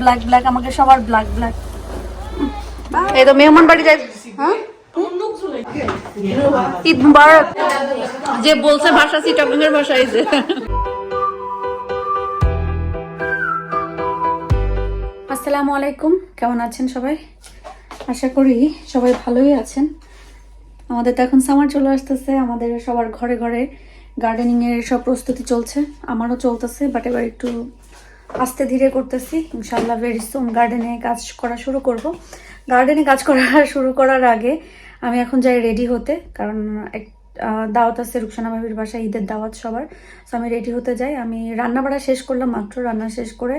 Black black আমাকে সবার black black এই তো মেহমান বাড়ি যাই। হ্যাঁ? ঈদ মুবারক। যে বলছে ভাষা চিটাগাং এর ভাষা এই যে। আসসালামু আলাইকুম কেমন আছেন সবাই? আশা করি সবাই ভালোই আছেন। আমাদের তো এখন সামার চলে আসতেছে আমাদের সবার ঘরে ঘরে গার্ডেনিংয়ের সব প্রস্তুতি চলছে। আমারও চলতেছে বাট এবার একটু আস্তে ধীরে করতেছি। ইনশাল্লাহ ভেরি সুন গার্ডেনে কাজ করা শুরু করব। গার্ডেনে কাজ করা শুরু করার আগে আমি এখন যাই রেডি হতে, কারণ এক দাওয়াত আছে রুকসানা ভাবির বাসায়, ঈদের দাওয়াত সবার। সো আমি রেডি হতে যাই। আমি রান্না বাড়া শেষ করলাম মাত্র, রান্না শেষ করে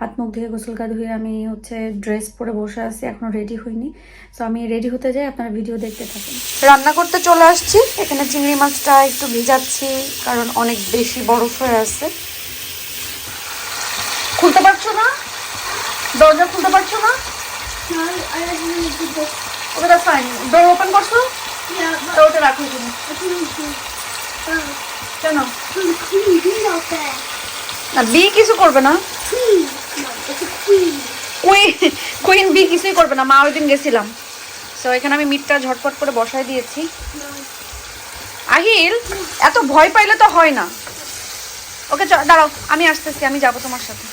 হাত মুখ ধুয়ে গোসল গা ধুয়ে আমি হচ্ছে ড্রেস পরে বসে আছি, এখনও রেডি হইনি। সো আমি রেডি হতে যাই, আপনারা ভিডিও দেখতে থাকেন। রান্না করতে চলে আসছি। এখানে চিংড়ি মাছটা একটু ভিজাচ্ছি, কারণ অনেক বেশি বরফ হয়ে আছে। খুলতে পারছ না? দরজা খুলতে পারছ না. Okay that's fine door open করছ? তো ওটা রাখো তুমি. Oh, কেন. না বি কিছু করবে না. কুইন কুইন বি কিছুই করবে না। মা ওই দিন গেছিলাম। তো এখানে আমি মিটটা ঝটপট করে বসায় দিয়েছি। আহিল এত ভয় পাইলে তো হয় না। ওকে দাঁড়াও আমি আসতেছি আমি যাব তোমার সাথে।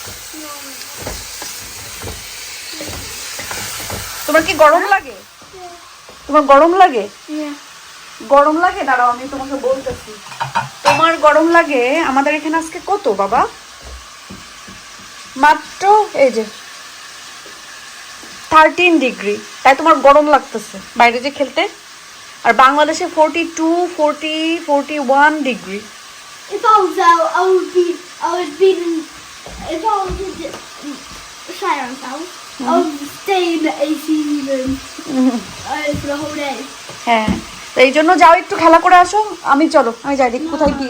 তোমার কি গরম লাগে? তোমার গরম লাগে? গরম লাগে? দাঁড়াও আমি তোমাকে বলতেছি। তোমার গরম লাগে? আমাদের এখানে আজকে কত বাবা? মাত্র এই যে থার্টিন ডিগ্রি তাই তোমার গরম লাগতেছে। বাইরে যে খেলতে? আর বাংলাদেশে forty two forty forty one degree If I was out, I would be. I would be. In, if I was in the house, I would stay in the AC room. Uh, for the whole day. হ্যাঁ তো এই জন্য যাও একটু খেলা করে আসো। আমি চলো আমি যাই দেখি কোথায় কি.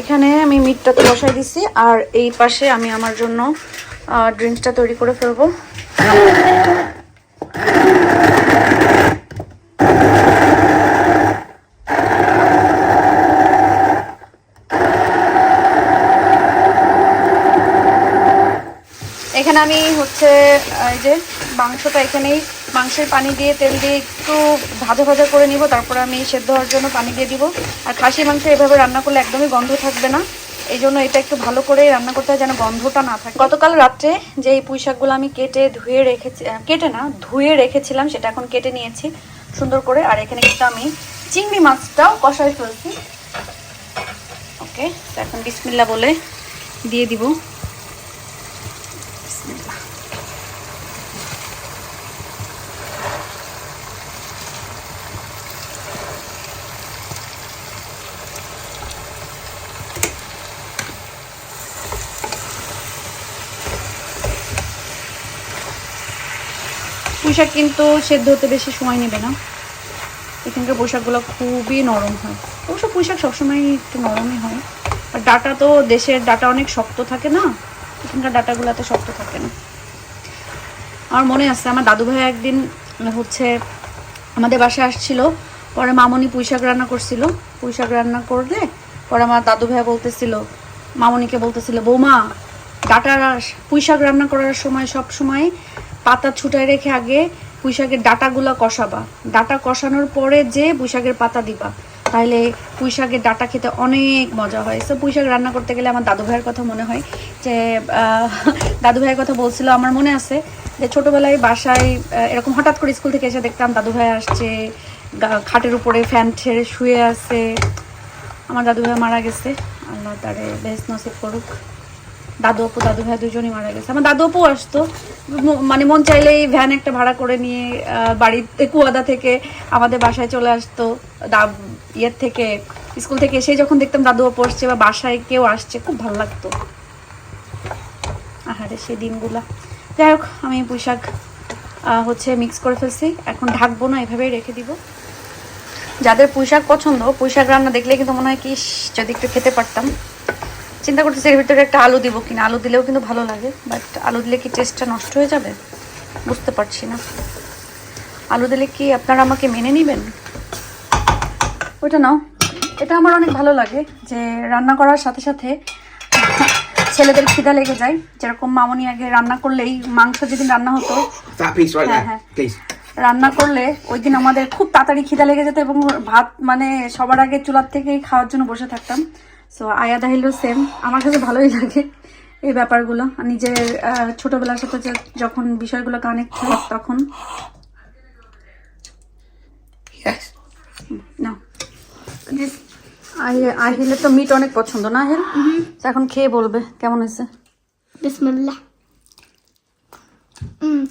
এখানে আমি মিটটা তো বসাই দিছি আর এই পাশে আমি আমার জন্য ড্রিঙ্কসটা তৈরি করে ফেলব। এখানে আমি হচ্ছে, এই যে মাংসটা এখানেই, মাংসের পানি দিয়ে তেল দিয়ে একটু ভাজা ভাজা করে নিব, তারপরে আমি সেদ্ধ হওয়ার জন্য পানি দিয়ে দিব। আর খাসি মাংস এভাবে রান্না করলে একদমই গন্ধ থাকবে না। এই জন্য এটা একটু ভালো করে রান্না করতে হয় যেন গন্ধটা না থাকে। গতকাল রাত্রে যে এই পুঁই শাকগুলো আমি কেটে ধুয়ে রেখেছি কেটে না, ধুয়ে রেখেছিলাম, সেটা এখন কেটে নিয়েছি সুন্দর করে। আর এখানে কিন্তু আমি চিংড়ি মাছটাও কষাই ফেলছি। ওকে এখন বিসমিল্লা বলে দিয়ে দিব। পোশাক কিন্তু সেদ্ধ হতে বেশি সময় নেবে না। এখানকার পোশাকগুলো খুবই নরম হয়। অবশ্য পোশাক সবসময় একটু নরমই হয়। আর ডাটা তো দেশের ডাটা অনেক শক্ত থাকে না, এখানকার ডাটাগুলো এত শক্ত থাকে না। আমার মনে আছে, আমার দাদু ভাই একদিন হচ্ছে আমাদের বাসায় আসছিল, পরে মামনি পুঁইশাক রান্না করছিল। পুঁইশাক রান্না করলে পরে আমার দাদু ভাই বলতেছিল, মামনিকে বলতেছিল, বৌমা ডাটা পুঁইশাক রান্না করার সময় সব সময় পাতা ছুটায় রেখে আগে পুঁইশাকের ডাটাগুলো কষাবা। ডাটা কষানোর পরে যে পুঁইশাকের পাতা দিবা তাহলে পুঁইশাকের ডাটা খেতে অনেক মজা হয়। সো পুঁইশাক রান্না করতে গেলে আমার দাদু ভাইয়ের কথা মনে হয় যে দাদু ভাইয়ের কথা বলছিল, আমার মনে আছে যে ছোটবেলায় বাসায় এরকম হঠাৎ করে স্কুল থেকে এসে দেখতাম দাদু ভাই আসছে খাটের উপরে ফ্যান ছেড়ে শুয়ে আছে। আমার দাদু ভাই মারা গেছে। আল্লাহ তারে বেশ নসিব করুক। দাদু আপু দাদু ভাই দুজনই মারা গেছে। আমার দাদু আপু আসতো মানে মন চাইলেই ভ্যান একটা ভাড়া করে নিয়ে বাড়িতে, কুয়াদা থেকে আমাদের বাসায় চলে আসতো। দা ইয়ের থেকে, স্কুল থেকে এসে যখন দেখতাম দাদু আপু আসছে বা বাসায় কেউ আসছে, খুব ভালো লাগতো। আহারে, সেই দিনগুলা। যাই হোক, আমি পোশাক হচ্ছে মিক্স করে ফেলছি। এখন ঢাকবো না, এভাবেই রেখে দিব। যাদের পুঁইশাক পছন্দ, পুঁইশাক রান্না দেখলে কিন্তু মনে হয় কি যদি একটু খেতে পারতাম। চিন্তা করতেছি এর ভিতরে একটা আলু দিব কিনা। আলু দিলেও কিন্তু ভালো লাগে বাট আলু দিলে কি টেস্টটা নষ্ট হয়ে যাবে? বুঝতে পারছি না। আলু দিলে কি আপনারা আমাকে মেনে নেবেন? ওইটা নাও। এটা আমার অনেক ভালো লাগে যে রান্না করার সাথে সাথে ছেলেদের খিদা লেগে যায়। যেরকম মামনি আগে রান্না করলেই মাংস যেদিন রান্না হতো। there, yeah. please. রান্না করলে ওই দিন আমাদের খুব তাড়াতাড়ি খিদা লেগে যেত এবং ভাত মানে সবার আগে চুলার থেকেই খাওয়ার জন্য বসে থাকতাম। সো আয়া দাহিলও সেম আমার কাছে ভালোই লাগে এই ব্যাপারগুলো। নিজের ছোটবেলার সাথে যে- যখন বিষয়গুলো কানেক্ট হয় তখন। Yes. না আহিলের তো মিট অনেক পছন্দ না আহিল? তো এখন খেয়ে বলবে কেমন হয়েছে. Mm.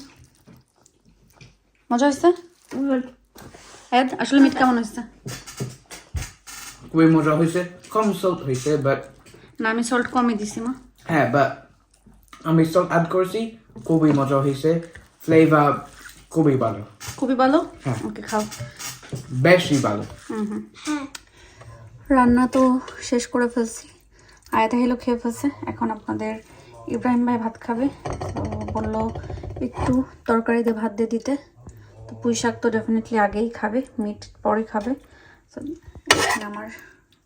মজা হয়েছে. হ্যাঁ আসলে মিট কেমন হয়েছে? খুবই মজা হয়েছে। কম সল্ট হয়েছে বাট না আমি সল্ট কমই দিছি মা। হ্যাঁ বাট আমি সল্ট অ্যাড করেছি খুবই মজা হয়েছে ফ্লেভার খুবই ভালো। খুবই ভালো? হ্যাঁ। ওকে খাও। বেশি ভালো। রান্না তো শেষ করে ফেলছি। আয়াতা হেলো খেয়ে ফেলছে। এখন আপনাদের ইব্রাহিম ভাই ভাত খাবে। তো বলল একটু তরকারি দিয়ে ভাত দিয়ে দিতে। তো পুঁই শাক তো ডেফিনেটলি আগেই খাবে মিট পরে খাবে। আমার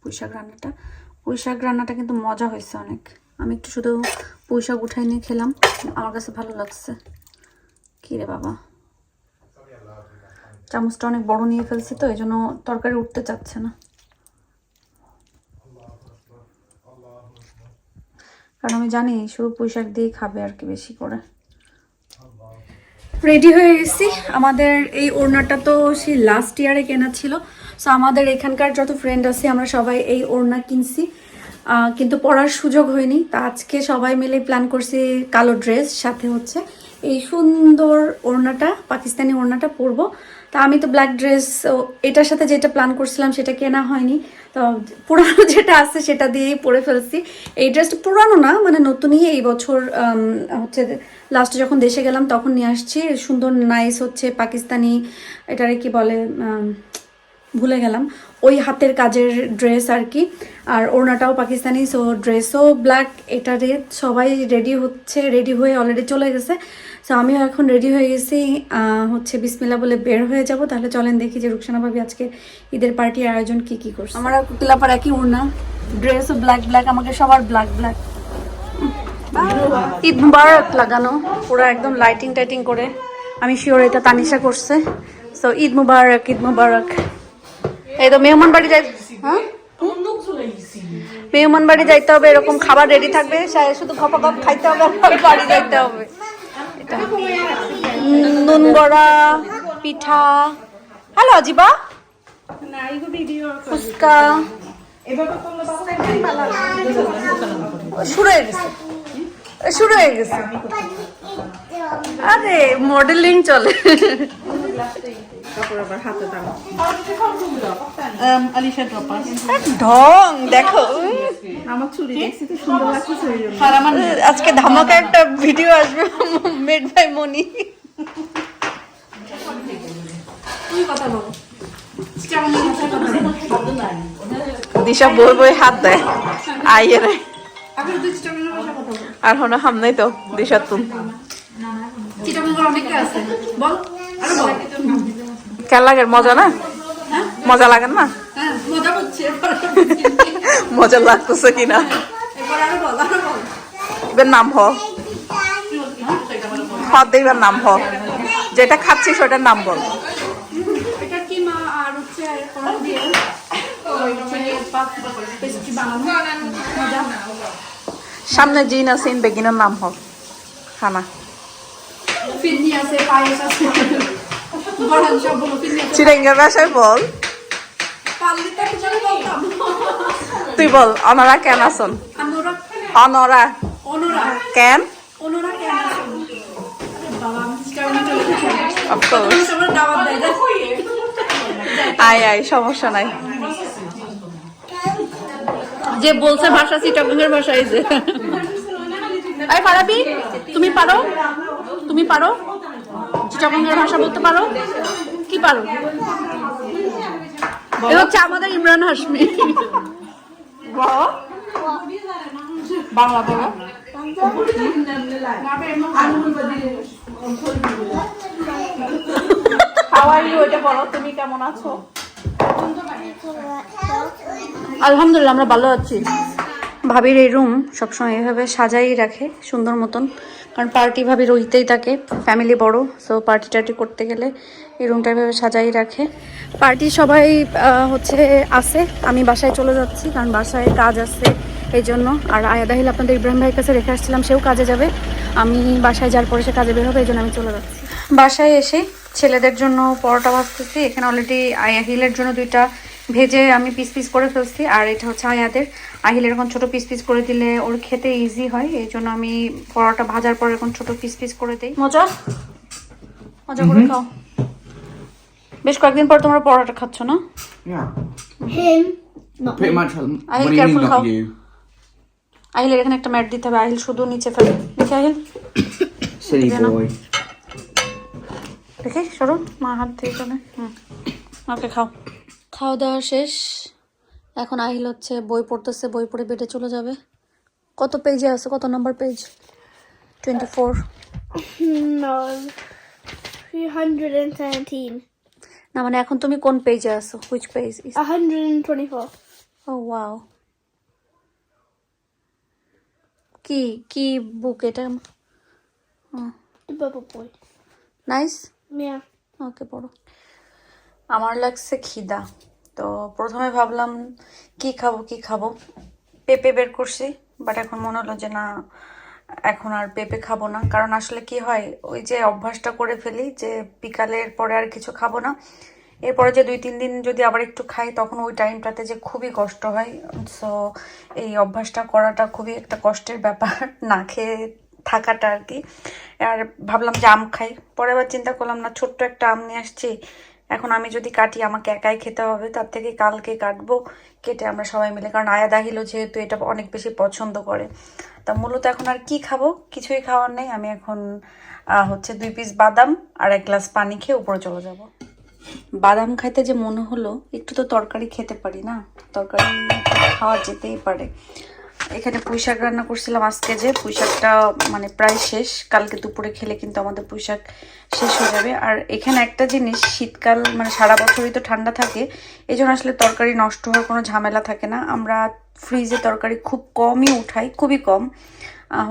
পুঁই শাক রান্নাটা। পুঁই শাক রান্নাটা কিন্তু মজা হয়েছে অনেক। আমি একটু শুধু পুঁই শাক উঠাই নিয়ে খেলাম। আমার কাছে ভালো লাগছে। কী রে বাবা? চামচটা অনেক বড় নিয়ে ফেলছি তো এই জন্য তরকারি উঠতে চাচ্ছে না। কারণ আমি জানি শুধু পোশাক দিয়েই খাবে আর কি বেশি করে। রেডি হয়ে গেছি। আমাদের এই ওড়নাটা তো সেই লাস্ট ইয়ারে কেনা ছিল। সো আমাদের এখানকার যত ফ্রেন্ড আছে, আমরা সবাই এই ওড়না কিনছি। কিন্তু পরার সুযোগ হয়নি। তা আজকে সবাই মিলে প্ল্যান করছি কালো ড্রেস সাথে হচ্ছে এই সুন্দর ওড়নাটা, পাকিস্তানি ওড়নাটা পরবো। তা আমি তো ব্ল্যাক ড্রেস এটার সাথে যেটা প্ল্যান করছিলাম সেটা কেনা হয়নি। তো পুরানো যেটা আছে সেটা দিয়েই পরে ফেলছি। এই ড্রেসটা পুরানো না মানে নতুনই এই বছর হচ্ছে লাস্টে যখন দেশে গেলাম, তখন নিয়ে আসছি। সুন্দর নাইস হচ্ছে পাকিস্তানি, এটারে কি বলে ভুলে গেলাম। ওই হাতের কাজের ড্রেস আর কি। আর ওড়নাটাও পাকিস্তানি সো ড্রেসও ব্ল্যাক এটারে সবাই রেডি হচ্ছে রেডি হয়ে অলরেডি চলে গেছে। সো আমিও এখন রেডি হয়ে গেছি হচ্ছে বিসমিল্লা বলে বের হয়ে যাব। তাহলে চলেন দেখি যে রুকসানা ভাবি আজকে ঈদের পার্টির আয়োজন কি কি করছে। আমার কুকিলাপার একই ওড়না। ড্রেসও ব্ল্যাক ব্ল্যাক আমাকে সবার ব্ল্যাক ব্ল্যাক ঈদ মুবারক লাগানো পুরো একদম লাইটিং টাইটিং করে। আমি শিওর এটা তানিশা করছে। সো ঈদ মুবারক ঈদ মুবারক। এই তো মেহমান বাড়ি যাই হ্যাঁ? মেহমান বাড়ি যাইতে হবে, এরকম খাবার রেডি থাকবে শুধু খপা খপ খাইতে হবে বাড়ি যাইতে হবে। নুন বড়া, পিঠা। হ্যালো আজিবা। ফুচকা। শুরু হয়ে গেছে। শুরু হয়ে গেছে। আরে মডেলিং চলে। আলিশা ড্রপার। ঢং দেখো আমার চুরি দেখছি তো সুন্দর লাগতেছে আর আমার আজকে ধামাকা একটা ভিডিও আসবে মেড বাই মনি। দিশা বই বই হাত দেয় আইয়ে রে আর হনো হামনাই তো দিশা তুম অনেকে আছে। বল আরও বল। কেন লাগে? মজা না? মজা লাগে না? হ্যাঁ মজা হচ্ছে মজা লাগতেছে কিনা? এবার নাম হ। হদ এবার নাম হ। যেটা খাচ্ছি সেটার নাম বল। সামনে জিন আছে ইন বেগিনের নাম হ। খানা। ফিরনি আছে পায়েস আছে। চিরেঙ্গা বাসায় বল তুই বল অনরা কেন আসন অনরা অনুরা। কেন? আরে চিটাগাং। আয় আয় সমস্যা নাই। যে বলছে ভাষা চিটাগাঙ্গের ভাষা এই যে। এই পারাবি তুমি পারো? তুমি পারো? চিটাগাঙ্গের ভাষা বলতে পারো? কি পারো? এ হচ্ছে আমাদের ইমরান হাসমি বাংলা বলো ইউ বলো তুমি কেমন আছো? আলহামদুলিল্লাহ আমরা ভালো আছি। ভাবির এই রুম সবসময় এভাবে সাজাই রাখে সুন্দর মতন। কারণ পার্টি ভাবির ওইতেই থাকে ফ্যামিলি বড় সো পার্টি টার্টি করতে গেলে এই রুমটা এভাবে সাজাই রাখে। পার্টি সবাই হচ্ছে আসে আমি বাসায় চলে যাচ্ছি, কারণ বাসায় কাজ আছে এই জন্য। আর আয়াদা হিল আপনাদের ইব্রাহিম ভাইয়ের কাছে রেখে আসছিলাম, সেও কাজে যাবে। আমি বাসায় যাওয়ার পরে সে কাজে বের হবে, এই জন্য আমি চলে যাচ্ছি। বাসায় এসে ছেলেদের জন্য পরোটা ভাজতেছি, এখানে অলরেডি আয়া হিলের জন্য দুইটা ভেজে আমি পিস পিস করে ফেলছি আর এটা হচ্ছে আয়াদের। আহিল এরকম ছোট পিস পিস করে দিলে ওর খেতে ইজি হয় এই জন্য আমি পরোটা ভাজার পর এরকম ছোট পিস পিস করে দিই। মজা? মজা করে খাও। বেশ কয়েকদিন পর তোমরা পরোটা খাচ্ছ না? you? আহিলের এখানে একটা ম্যাট দিতে হবে আহিল শুধু নিচে ফেলে। দেখি আহিল। দেখি সরো। মা হাত দিয়ে চলে হুম। ওকে খাও। খাওয়া দাওয়া শেষ। এখন আহিল হচ্ছে বই পড়তেছে বই পড়ে বেডে চলে যাবে। কত পেজে আছে? কত number page? Twenty four No. 317. না মানে এখন তুমি কোন পেজে আছো? Which page 124. ও ওয়াও কি কি বুক এটা? Nice Yeah. ওকে পড়ো। আমার লাগছে খিদা। তো প্রথমে ভাবলাম, কি খাব কি খাব? পেঁপে বের করছি বাট এখন মনে হলো যে না, এখন আর পেঁপে খাব না। কারণ আসলে কি হয়, ওই যে অভ্যাসটা করে ফেলি যে বিকালের পরে আর কিছু খাব না, এরপরে যে দুই তিন দিন যদি আবার একটু খাই, তখন ওই টাইমটাতে যে খুবই কষ্ট হয়। সো এই অভ্যাসটা করাটা খুবই একটা কষ্টের ব্যাপার, না খেয়ে থাকাটা আর কি। আর ভাবলাম যে আম খাই। পরে আবার চিন্তা করলাম, না, ছোট্ট একটা আম নিয়ে আসছি এখন আমি যদি কাটি, আমাকে একাই খেতে হবে, তার থেকে কালকে কাটবো, কেটে আমরা সবাই মিলে। কারণ আয়া দাহিল যেহেতু এটা অনেক বেশি পছন্দ করে। তা মূলত এখন আর কি খাব? কিছুই খাওয়ার নেই। আমি এখন হচ্ছে দুই পিস বাদাম আর এক গ্লাস পানি খেয়ে উপরে চলে যাব। বাদাম খাইতে যে মনে হলো, একটু তো তরকারি খেতে পারি না? তরকারি খাওয়া যেতেই পারে। এখানে পুঁই শাক রান্না করছিলাম আজকে যে, পুঁই শাকটা মানে প্রায় শেষ। কালকে দুপুরে খেলে কিন্তু আমাদের পুঁইশাক শেষ হয়ে যাবে। আর এখানে একটা জিনিস, শীতকাল মানে সারা বছরই তো ঠান্ডা থাকে এই জন্য আসলে তরকারি নষ্ট হওয়ার কোনো ঝামেলা থাকে না। আমরা ফ্রিজে তরকারি খুব কমই উঠাই, খুবই কম।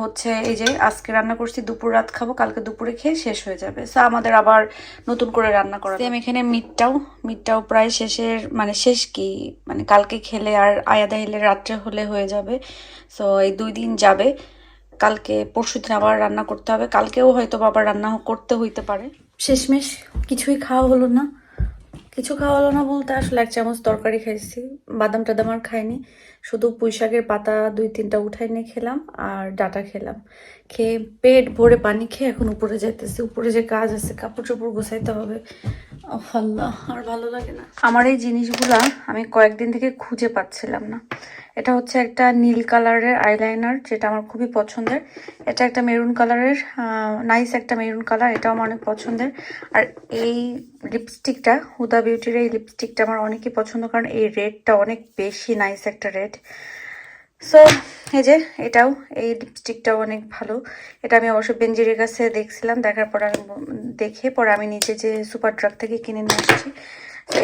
হচ্ছে এই যে আজকে রান্না করছি দুপুর রাত খাব কালকে দুপুরে খেয়ে শেষ হয়ে যাবে। সো আমাদের আবার নতুন করে রান্না করা আমি এখানে মিটটাও মিটটাও প্রায় শেষের মানে শেষ কি মানে কালকে খেলে আর আয়াদা হিলে রাত্রে হলে হয়ে যাবে। সো এই দুই দিন যাবে। কালকে পরশু দিন আবার রান্না করতে হবে। কালকেও হয়তো বা আবার রান্না করতে হইতে পারে। শেষমেশ কিছুই খাওয়া হলো না। কিছু খাওয়া হলো না বলতে আসলে এক চামচ তরকারি খাইছি। বাদাম টাদাম আর খাইনি। শুধু পুঁই শাকের পাতা দুই তিনটা উঠাই নিয়ে খেলাম আর ডাটা খেলাম। খেয়ে পেট ভরে পানি খেয়ে এখন উপরে যাইতেছি। উপরে যে কাজ আছে, কাপড় চোপড় গোছাইতে হবে। আর ভালো লাগে না। আমার এই জিনিসগুলা আমি কয়েকদিন থেকে খুঁজে পাচ্ছিলাম না। এটা হচ্ছে একটা নীল কালারের আইলাইনার, যেটা আমার খুবই পছন্দের। এটা একটা মেরুন কালারের নাইস একটা মেরুন কালার, এটাও আমার অনেক পছন্দের। আর এই লিপস্টিকটা হুদা বিউটির এই লিপস্টিকটা আমার অনেকই পছন্দ, কারণ এই রেডটা অনেক বেশি নাইস একটা রেড সো এই যে এটাও, এই লিপস্টিকটাও অনেক ভালো। এটা আমি অবশ্য বেঞ্জিরের কাছে দেখছিলাম, দেখার পর আমি দেখে পরে আমি নিজে যে সুপার ড্রাগ থেকে কিনে নিয়ে আসছি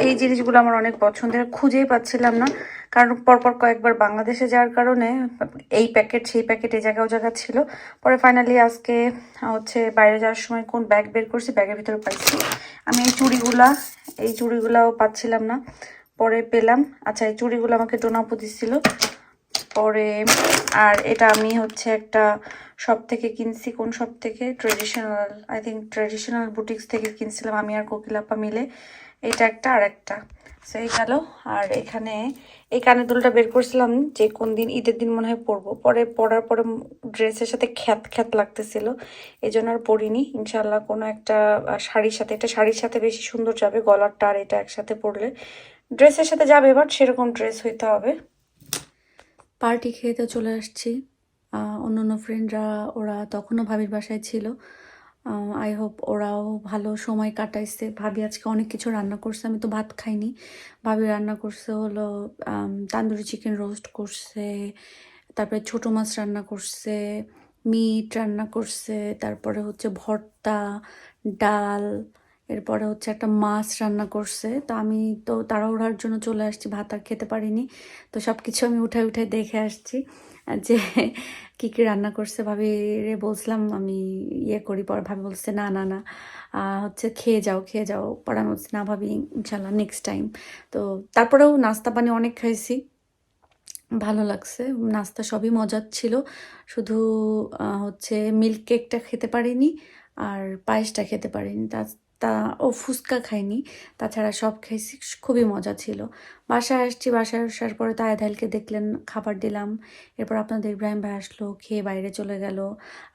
এই জিনিসগুলো আমার অনেক পছন্দের, খুঁজেই পাচ্ছিলাম না। কারণ পরপর কয়েকবার বাংলাদেশে যাওয়ার কারণে এই প্যাকেট সেই প্যাকেট এই জায়গা ও জায়গা ছিল। পরে ফাইনালি আজকে, হচ্ছে বাইরে যাওয়ার সময় কোন ব্যাগ বের করছি ব্যাগের ভিতরে পাইছি। আমি এই চুড়িগুলা, এই চুড়িগুলাও পাচ্ছিলাম না। পরে পেলাম। আচ্ছা এই চুড়িগুলো আমাকে টোনাপু দিচ্ছিল পরে, আর এটা আমি হচ্ছে একটা শপ থেকে কিনছি, কোন শপ থেকে traditional I think traditional boutiques থেকে কিনছিলাম আমি আর কোকিলাপা মিলে। এটা একটা আর একটা। সো এই গেল। আর এখানে, এই কানের দুলটা বের করছিলাম যে কোন দিন ঈদের দিন মনে হয় পরবো। পরে পরার পরে ড্রেসের সাথে খ্যাত খ্যাত লাগতেছিল। এই জন্য আর পরিনি। ইনশাল্লাহ কোনো একটা শাড়ির সাথে, এটা শাড়ির সাথে বেশি সুন্দর যাবে গলারটা আর এটা একসাথে পরলে। ড্রেসের সাথে যাবে বাট সেরকম ড্রেস হইতে হবে। পার্টি খেয়ে তো চলে আসছি। অন্য অন্য ফ্রেন্ডরা ওরা তখনও ভাবির বাসায় ছিল। আই হোপ ওরাও ভালো সময় কাটাইছে। ভাবি আজকে অনেক কিছু রান্না করছে, আমি তো ভাত খাইনি। ভাবি রান্না করছে হলো তান্দুরি চিকেন রোস্ট করছে, তারপরে ছোটো মাছ রান্না করছে মিট রান্না করছে, তারপরে হচ্ছে ভর্তা, ডাল এরপরে হচ্ছে একটা মাছ রান্না করছে। তো আমি তো তাড়াহুড়ার জন্য চলে আসছি, ভাত আর খেতে পারিনি। তো সব কিছু আমি উঠাই উঠাই দেখে আসছি যে কী কী রান্না করছে। ভাবি রে বলছিলাম, আমি ইয়ে করি। পর ভাবি বলছে, না না না হচ্ছে খেয়ে যাও খেয়ে যাও। আমি বলছি, না, ভাবি, ইনশাল্লাহ নেক্সট টাইম তো তারপরেও নাস্তা পানি অনেক খাইছি। ভালো লাগছে। নাস্তা সবই মজার ছিল। শুধু হচ্ছে মিল্ক কেকটা খেতে পারিনি আর পায়েসটা খেতে পারিনি। তা তা ও ফুচকা খাইনি তাছাড়া সব খাইছি খুবই মজা ছিল। বাসায় আসছি, বাসায় আসার পরে তো আয়ধাইলকে দেখলেন, খাবার দিলাম। এরপর আপনাদের ইব্রাহিম ভাই আসলো, খেয়ে বাইরে চলে গেল।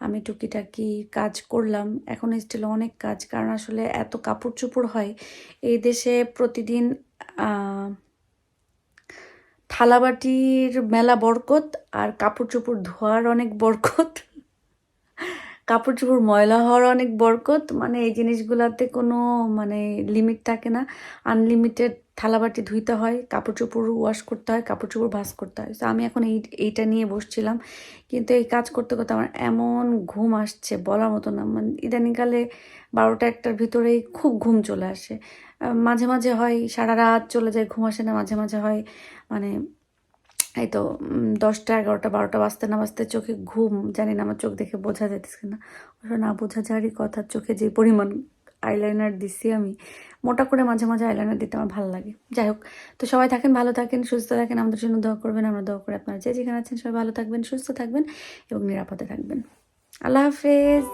আমি টুকিটাকি কাজ করলাম। এখন স্টিল অনেক কাজ, কারণ আসলে এত কাপড় চোপড় হয়। এই দেশে প্রতিদিন থালাবাটির মেলা বরকত আর কাপড় চোপড় ধোয়ার অনেক বরকত। কাপড় চোপড় ময়লা হওয়ার অনেক বরকত। মানে এই জিনিসগুলোতে কোনো মানে লিমিট থাকে না। আনলিমিটেড থালাবাটি ধুইতে হয় কাপড় চোপড় ওয়াশ করতে হয় কাপড় চোপড় ভাস করতে হয়। তো আমি এখন এই, এইটা নিয়ে বসছিলাম। কিন্তু এই কাজ করতে করতে আমার এমন ঘুম আসছে বলার মতো না। মানে ইদানিংকালে বারোটা একটার ভিতরেই খুব ঘুম চলে আসে। মাঝে মাঝে হয় সারা রাত চলে যায়, ঘুম আসে না, মাঝে মাঝে হয় মানে এই তো দশটা, এগারোটা, বারোটা বাজতে না বাজতে চোখে ঘুম, জানি না, আমার চোখ দেখে বোঝা যাইতেছে না। ওটা না বোঝা যাওয়ারই কথা, চোখে যে পরিমাণ আইলাইনার দিছি আমি, মোটা করে মাঝে মাঝে আইলাইনার দিতে আমার ভালো লাগে। যাই হোক, তো সবাই থাকেন, ভালো থাকেন, সুস্থ থাকেন, আমাদের জন্য দোয়া করবেন, আমরা দোয়া করে আপনারা যে যেখানে আছেন সবাই ভালো থাকবেন, সুস্থ থাকবেন এবং নিরাপদে থাকবেন। আল্লাহ হাফেজ।